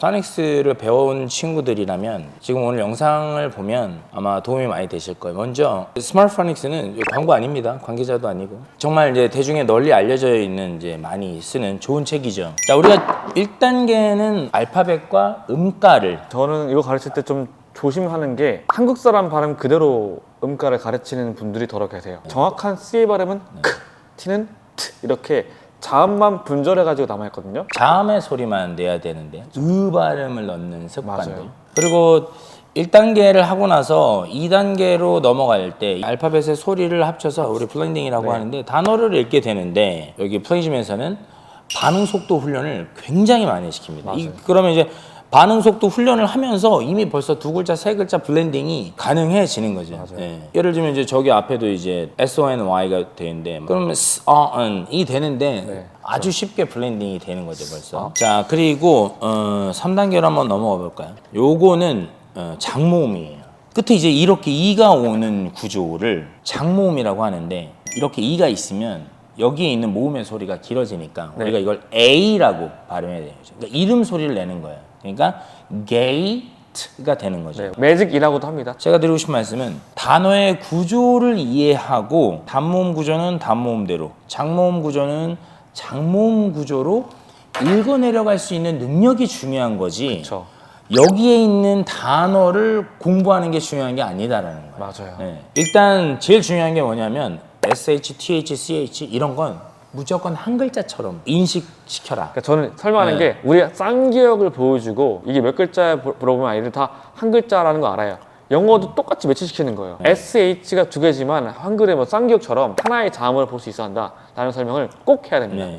파닉스를 배워온 친구들이라면 지금 오늘 영상을 보면 아마 도움이 많이 되실 거예요. 먼저 스마트 파닉스는 광고 아닙니다. 관계자도 아니고 정말 이제 대중에 널리 알려져 있는 이제 많이 쓰는 좋은 책이죠. 자, 우리가 1단계는 알파벳과 음가를 저는 이거 가르칠 때 좀 조심하는 게 한국 사람 발음 그대로 음가를 가르치는 분들이 더러 계세요. 정확한 C 발음은 크, T는 트 이렇게 자음만 분절해가지고 남아있거든요. 자음의 소리만 내야 되는데 으 발음을 넣는 습관들. 맞아요. 그리고 1단계를 하고 나서 2단계로 넘어갈 때 알파벳의 소리를 합쳐서 우리 플레인딩이라고 네. 하는데 단어를 읽게 되는데 여기 플레이즘에서는 반응 속도 훈련을 굉장히 많이 시킵니다. 이. 그러면 이제 반응 속도 훈련을 하면서 이미 벌써 두 글자, 세 글자 블렌딩이 가능해지는 거죠. 예. 예를 들면 이제 저기 앞에도 이제 S O N Y가 되는데 그러면 S O N 이 되는데 네. 아주 쉽게 블렌딩이 되는 거죠 벌써. 자 그리고 어, 3단계로 한번 넘어가 볼까요? 요거는 어, 장모음이에요. 끝에 이제 이렇게 이가 오는 구조를 장모음이라고 하는데 이렇게 이가 있으면 여기에 있는 모음의 소리가 길어지니까 네. 우리가 이걸 A라고 발음해야 되는 거죠. 그러니까 이름 소리를 내는 거예요. 그러니까 게이트가 되는 거죠. 네, 매직이라고도 합니다. 제가 드리고 싶은 말씀은 단어의 구조를 이해하고 단모음 구조는 단모음대로, 장모음 구조는 장모음 구조로 읽어 내려갈 수 있는 능력이 중요한 거지. 그렇죠. 여기에 있는 단어를 공부하는 게 중요한 게 아니다라는 거예요. 맞아요. 네. 일단 제일 중요한 게 뭐냐면 SH, TH, CH 이런 건 무조건 한 글자처럼 인식시켜라. 그러니까 저는 설명하는 네. 게 우리 쌍기역을 보여주고 이게 몇 글자에 물- 물어보면 아이들 다 한 글자라는 거 알아요. 영어도 똑같이 매치시키는 거예요. SH가 두 개지만 한글에 뭐 쌍기역처럼 하나의 자음을 볼 수 있어야 한다. 라는 설명을 꼭 해야 됩니다. 네.